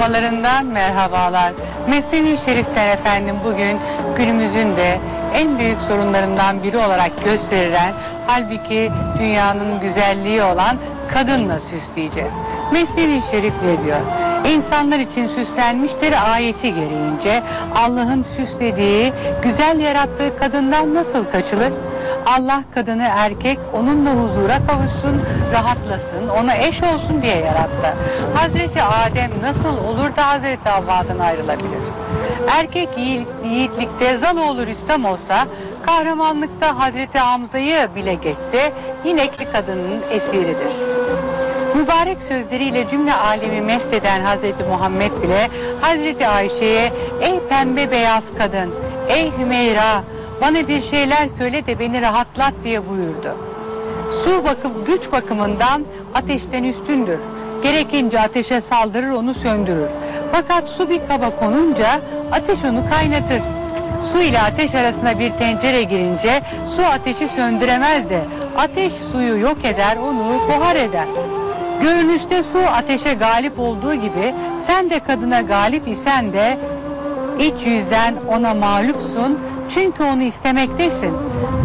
okumalarından merhabalar. Mesnevi Şerif'ten efendim bugün günümüzün de en büyük sorunlarından biri olarak gösterilen halbuki dünyanın güzelliği olan kadınla süsleyeceğiz. Mesnevi Şerif ne diyor? İnsanlar için süslenmiştir ayeti gereğince Allah'ın süslediği, güzel yarattığı kadından nasıl kaçılır? Allah kadını erkek onunla huzura kavuşsun, rahatlasın, ona eş olsun diye yarattı. Hazreti Adem nasıl olur da Hazreti Havva'dan ayrılabilir? Erkek yiğit, yiğitlikte Zaloğlu Rüstem olsa, kahramanlıkta Hazreti Hamza'yı bile geçse yine ki kadının esiridir. Mübarek sözleriyle cümle alemi mest eden Hazreti Muhammed bile Hazreti Ayşe'ye ey pembe beyaz kadın, ey Hümeyra bana bir şeyler söyle de beni rahatlat diye buyurdu. Su bakım güç bakımından ateşten üstündür. Gerekince ateşe saldırır onu söndürür. Fakat su bir kaba konunca ateş onu kaynatır. Su ile ateş arasına bir tencere girince su ateşi söndüremez de ateş suyu yok eder onu buhar eder. Görünüşte su ateşe galip olduğu gibi sen de kadına galip isen de iç yüzden ona mağlupsun çünkü onu istemektesin.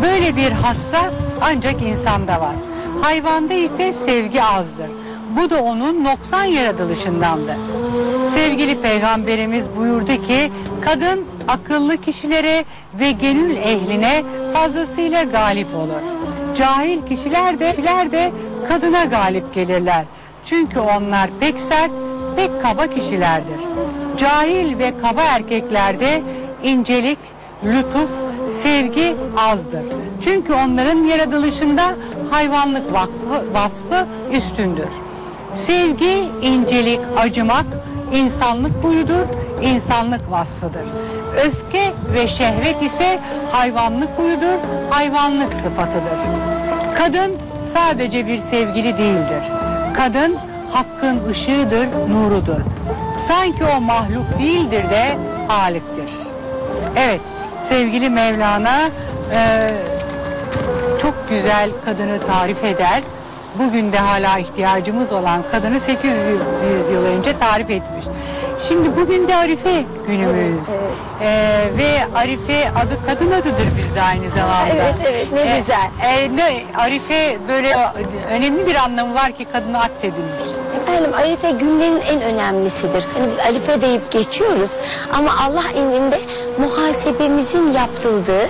Böyle bir hassa ancak insanda var. Hayvanda ise sevgi azdır. Bu da onun noksan yaratılışındandır. Sevgili peygamberimiz buyurdu ki kadın akıllı kişilere ve gönül ehline fazlasıyla galip olur. Cahil kişiler de, kişiler de kadına galip gelirler. Çünkü onlar pek sert, pek kaba kişilerdir. Cahil ve kaba erkeklerde incelik, lütuf, sevgi azdır. Çünkü onların yaratılışında hayvanlık vakfı, vasfı üstündür. Sevgi, incelik, acımak insanlık huyudur, insanlık vasfıdır. Öfke ve şehvet ise hayvanlık huyudur, hayvanlık sıfatıdır. Kadın sadece bir sevgili değildir. Kadın hakkın ışığıdır, nurudur. Sanki o mahluk değildir de haliktir. Evet, sevgili Mevlana e, çok güzel kadını tarif eder. Bugün de hala ihtiyacımız olan kadını 800 yıl önce tarif etmiş. Şimdi bugün de Arife günümüz. E, ve Arife adı kadın adıdır bizde aynı zamanda. Evet, evet, ne E, güzel. e, ne, Arife böyle önemli bir anlamı var ki kadına atfedilmiş. Efendim Arife günlerin en önemlisidir. Hani biz Arife deyip geçiyoruz ama Allah indinde muhasebemizin yapıldığı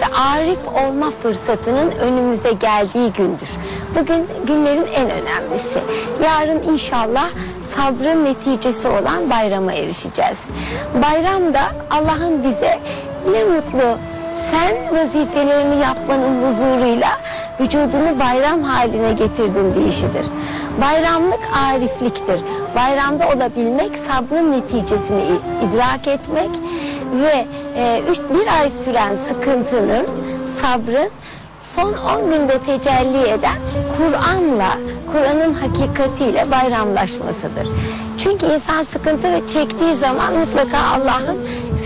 ve arif olma fırsatının önümüze geldiği gündür. Bugün günlerin en önemlisi. Yarın inşallah sabrın neticesi olan bayrama erişeceğiz. Bayramda Allah'ın bize ne mutlu sen vazifelerini yapmanın huzuruyla vücudunu bayram haline getirdin deyişidir. Bayramlık arifliktir. Bayramda olabilmek, sabrın neticesini idrak etmek ve e, üç, bir ay süren sıkıntının, sabrın son 10 günde tecelli eden Kur'an'la, Kur'an'ın hakikatiyle bayramlaşmasıdır. Çünkü insan sıkıntı ve çektiği zaman mutlaka Allah'ın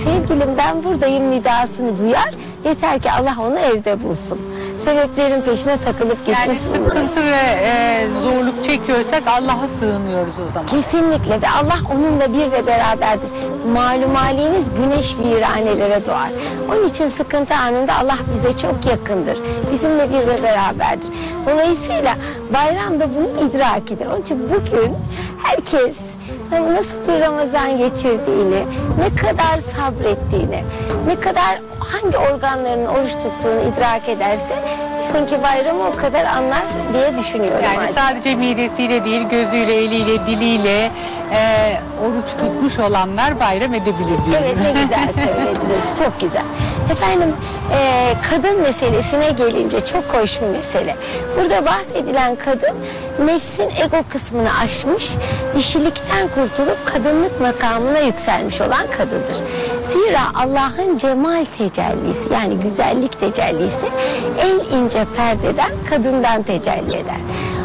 sevgilim ben buradayım nidasını duyar. Yeter ki Allah onu evde bulsun. Sebeplerin peşine takılıp Yani sıkıntı ve e, zorluk çekiyorsak Allah'a sığınıyoruz o zaman. Kesinlikle ve Allah onunla bir ve beraberdir. Malum haliniz güneş viranelere doğar. Onun için sıkıntı anında Allah bize çok yakındır. Bizimle bir ve beraberdir. Dolayısıyla bayramda bunu idrak eder. Onun için bugün herkes nasıl bir Ramazan geçirdiğini, ne kadar sabrettiğini, ne kadar hangi organlarının oruç tuttuğunu idrak ederse ki bayramı o kadar anlar diye düşünüyorum. Yani artık. sadece midesiyle değil, gözüyle, eliyle, diliyle e, oruç tutmuş olanlar bayram edebilir diyor. Evet ne güzel söylediniz. Çok güzel. Efendim e, kadın meselesine gelince çok hoş bir mesele. Burada bahsedilen kadın nefsin ego kısmını aşmış, dişilikten kurtulup kadınlık makamına yükselmiş olan kadındır. Zira Allah'ın cemal tecellisi yani güzellik tecellisi en ince perdeden kadından tecelli eder.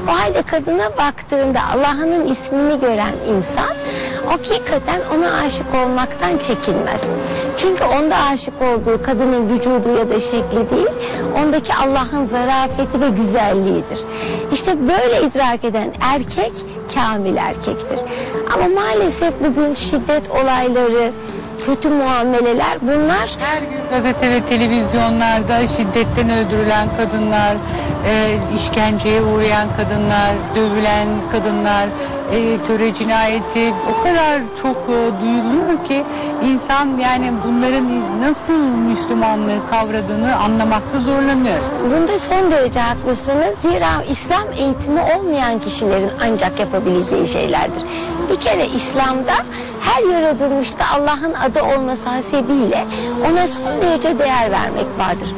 O halde kadına baktığında Allah'ın ismini gören insan hakikaten ona aşık olmaktan çekinmez. Çünkü onda aşık olduğu kadının vücudu ya da şekli değil, ondaki Allah'ın zarafeti ve güzelliğidir. İşte böyle idrak eden erkek kamil erkektir. Ama maalesef bugün şiddet olayları, kötü muameleler bunlar Her gün gazete ve televizyonlarda şiddetten öldürülen kadınlar, e, işkenceye uğrayan kadınlar, dövülen kadınlar, e, töre cinayeti o kadar çok e, duyuluyor ki insan yani bunların nasıl Müslümanlığı kavradığını anlamakta zorlanıyor. Bunda son derece haklısınız. Zira İslam eğitimi olmayan kişilerin ancak yapabileceği şeylerdir. Bir kere İslam'da her yaratılmışta Allah'ın adı olması hasebiyle ona son derece değer vermek vardır.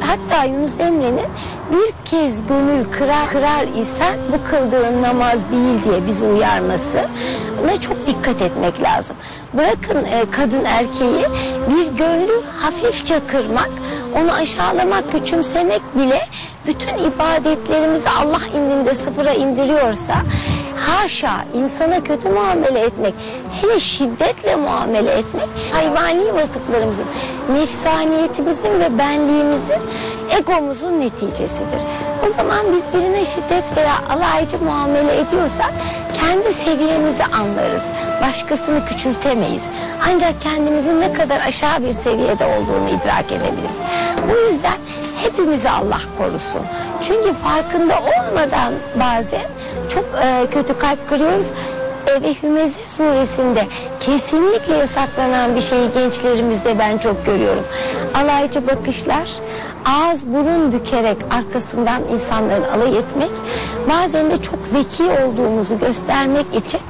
Hatta Yunus Emre'nin bir kez gönül kırar kırar isen bu kıldığın namaz değil diye bizi uyarması buna çok dikkat etmek lazım. Bırakın e, kadın erkeği bir gönlü hafifçe kırmak onu aşağılamak, küçümsemek bile bütün ibadetlerimizi Allah indinde sıfıra indiriyorsa haşa insana kötü muamele etmek, hele şiddetle muamele etmek hayvani vasıflarımızın, nefsaniyetimizin ve benliğimizin, egomuzun neticesidir. O zaman biz birine şiddet veya alaycı muamele ediyorsak kendi seviyemizi anlarız. Başkasını küçültemeyiz. Ancak kendimizin ne kadar aşağı bir seviyede olduğunu idrak edebiliriz. Bu yüzden hepimizi Allah korusun. Çünkü farkında olmadan bazen çok e, kötü kalp kırıyoruz. E, ve Hümeze suresinde kesinlikle yasaklanan bir şeyi gençlerimizde ben çok görüyorum. Alaycı bakışlar, ağız burun bükerek arkasından insanların alay etmek, bazen de çok zeki olduğumuzu göstermek için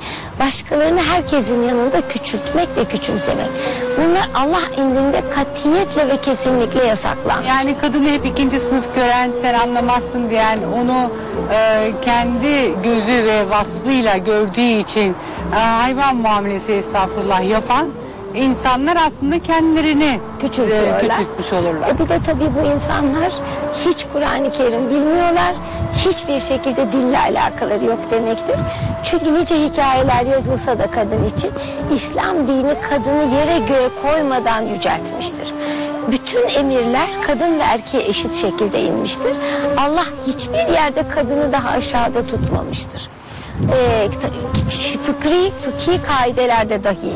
başkalarını herkesin yanında küçültmek ve küçümsemek. Bunlar Allah indinde katiyetle ve kesinlikle yasaklanmış. Yani kadını hep ikinci sınıf gören sen anlamazsın diyen onu e, kendi gözü ve vasfıyla gördüğü için e, hayvan muamelesi estağfurullah yapan insanlar aslında kendilerini Küçültüyorlar. e, küçültmüş olurlar. E bir de tabii bu insanlar hiç Kur'an-ı Kerim bilmiyorlar. Hiçbir şekilde dille alakaları yok demektir. Çünkü nice hikayeler yazılsa da kadın için İslam dini kadını yere göğe koymadan yüceltmiştir. Bütün emirler kadın ve erkeğe eşit şekilde inmiştir. Allah hiçbir yerde kadını daha aşağıda tutmamıştır e, fıkri, fıkhi kaidelerde dahi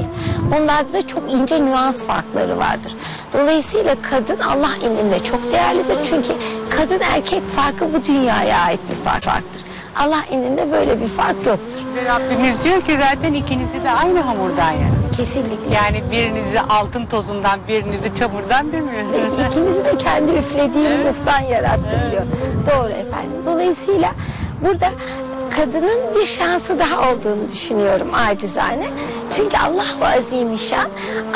onlarda da çok ince nüans farkları vardır. Dolayısıyla kadın Allah indinde çok değerlidir. Çünkü kadın erkek farkı bu dünyaya ait bir fark farktır. Allah indinde böyle bir fark yoktur. Ve Rabbimiz diyor ki zaten ikinizi de aynı hamurdan yani. Kesinlikle. Yani birinizi altın tozundan, birinizi çamurdan, birinizi... İkimizi de kendi üflediği ruhtan yarattı diyor. Doğru efendim. Dolayısıyla burada kadının bir şansı daha olduğunu düşünüyorum acizane. Çünkü Allah bu azimüşşan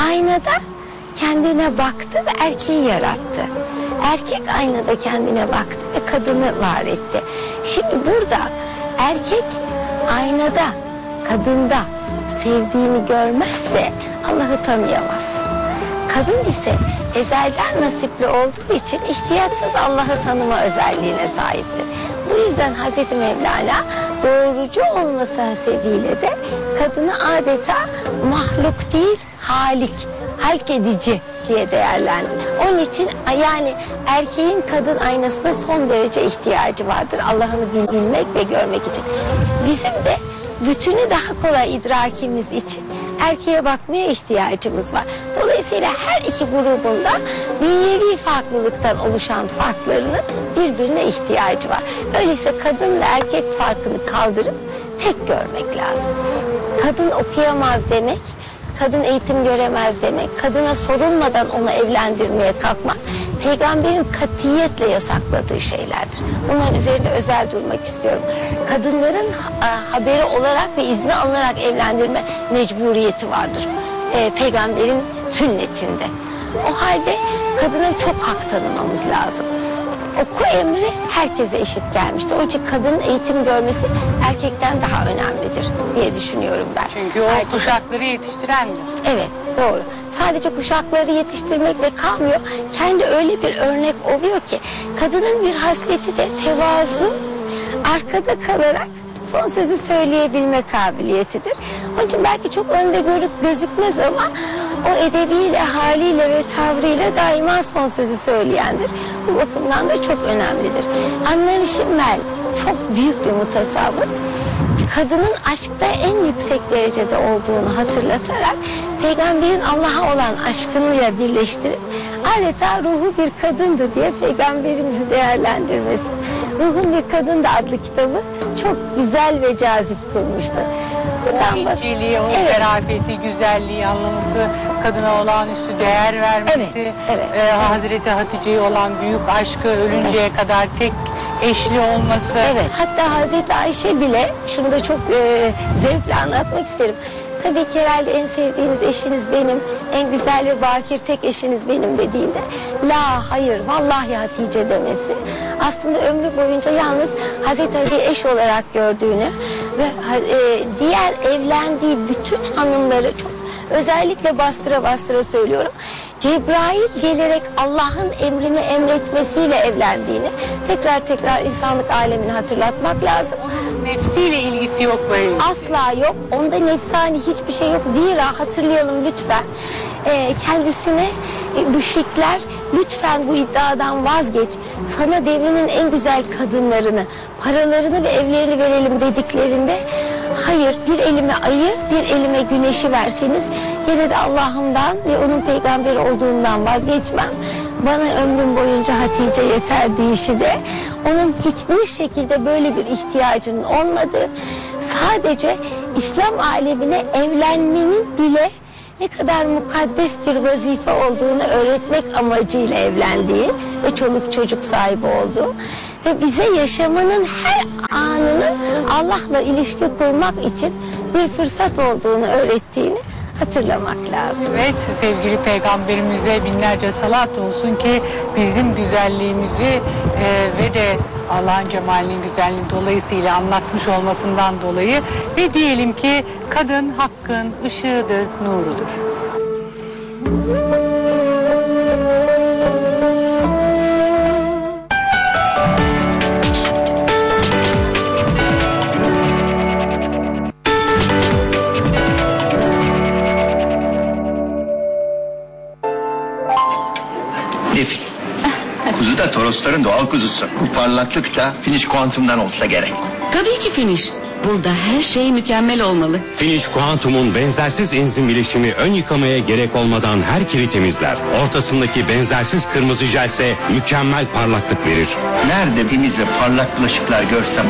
aynada kendine baktı ve erkeği yarattı. Erkek aynada kendine baktı ve kadını var etti. Şimdi burada erkek aynada, kadında sevdiğini görmezse Allah'ı tanıyamaz. Kadın ise ezelden nasipli olduğu için ihtiyatsız Allah'ı tanıma özelliğine sahiptir. Bu yüzden Hazreti Mevlana doğrucu olması hasebiyle de kadını adeta mahluk değil halik, halk edici diye değerlendirir. Onun için yani erkeğin kadın aynasına son derece ihtiyacı vardır. Allah'ını bil- bilmek ve görmek için. Bizim de bütünü daha kolay idrakimiz için erkeğe bakmaya ihtiyacımız var. Dolayısıyla her iki grubunda dünyevi farklılıktan oluşan farklarının birbirine ihtiyacı var. Öyleyse kadın ve erkek farkını kaldırıp tek görmek lazım. Kadın okuyamaz demek, kadın eğitim göremez demek, kadına sorulmadan onu evlendirmeye kalkmak peygamberin katiyetle yasakladığı şeylerdir. Bunların üzerinde özel durmak istiyorum. Kadınların e, haberi olarak ve izni alınarak evlendirme mecburiyeti vardır. E, peygamberin sünnetinde. O halde kadına çok hak tanımamız lazım. Oku emri herkese eşit gelmiştir. Onun için kadının eğitim görmesi erkekten daha önemlidir diye düşünüyorum ben. Çünkü o Erkek- kuşakları yetiştirendir. Evet doğru. Sadece kuşakları yetiştirmekle kalmıyor. Kendi öyle bir örnek oluyor ki kadının bir hasleti de tevazu arkada kalarak son sözü söyleyebilme kabiliyetidir. Onun için belki çok önde görüp gözükmez ama o edebiyle, haliyle ve tavrıyla daima son sözü söyleyendir. Bu bakımdan da çok önemlidir. Anne Şimmel çok büyük bir mutasavvıf. kadının aşkta en yüksek derecede olduğunu hatırlatarak peygamberin Allah'a olan aşkınıyla birleştirip adeta ruhu bir kadındı diye peygamberimizi değerlendirmesi. Ruhun bir Kadın da adlı kitabı çok güzel ve cazip kılmıştır. Bak- İnceliği, o Evet. zarafeti, güzelliği anlaması, kadına olağanüstü değer vermesi, Evet, evet. e, Hazreti Hatice'ye olan büyük aşkı ölünceye kadar tek eşli olması. Evet. Hatta Hazreti Ayşe bile şunu da çok e, zevkle anlatmak isterim. Tabii ki herhalde en sevdiğiniz eşiniz benim, en güzel ve bakir tek eşiniz benim dediğinde la hayır vallahi Hatice demesi aslında ömrü boyunca yalnız Hazreti Hatice'yi eş olarak gördüğünü ve e, diğer evlendiği bütün hanımları çok özellikle bastıra bastıra söylüyorum. Cebrail gelerek Allah'ın emrini emretmesiyle evlendiğini tekrar tekrar insanlık alemini hatırlatmak lazım. Nefsiyle ilgisi yok böyle. Asla yok. Onda nefsani hiçbir şey yok. Zira hatırlayalım lütfen. Ee, kendisine e, müşrikler lütfen bu iddiadan vazgeç. Sana devrinin en güzel kadınlarını, paralarını ve evlerini verelim dediklerinde hayır bir elime ayı bir elime güneşi verseniz yine de Allah'ımdan ve onun peygamberi olduğundan vazgeçmem. Bana ömrüm boyunca Hatice yeter deyişi de onun hiçbir şekilde böyle bir ihtiyacının olmadığı sadece İslam alemine evlenmenin bile ne kadar mukaddes bir vazife olduğunu öğretmek amacıyla evlendiği ve çoluk çocuk sahibi olduğu ve bize yaşamanın her anını Allah'la ilişki kurmak için bir fırsat olduğunu öğrettiğini hatırlamak lazım. Evet sevgili peygamberimize binlerce salat olsun ki bizim güzelliğimizi e, ve de Allah'ın cemalinin güzelliği dolayısıyla anlatmış olmasından dolayı ve diyelim ki kadın hakkın ışığıdır, nurudur. Nefis. Kuzu da Torosların doğal kuzusu. Bu parlaklık da Finish Quantum'dan olsa gerek. Tabii ki finish. Burada her şey mükemmel olmalı. Finish Quantum'un benzersiz enzim bileşimi ön yıkamaya gerek olmadan her kiri temizler. Ortasındaki benzersiz kırmızı jelse mükemmel parlaklık verir. Nerede temiz ve parlak bulaşıklar görsem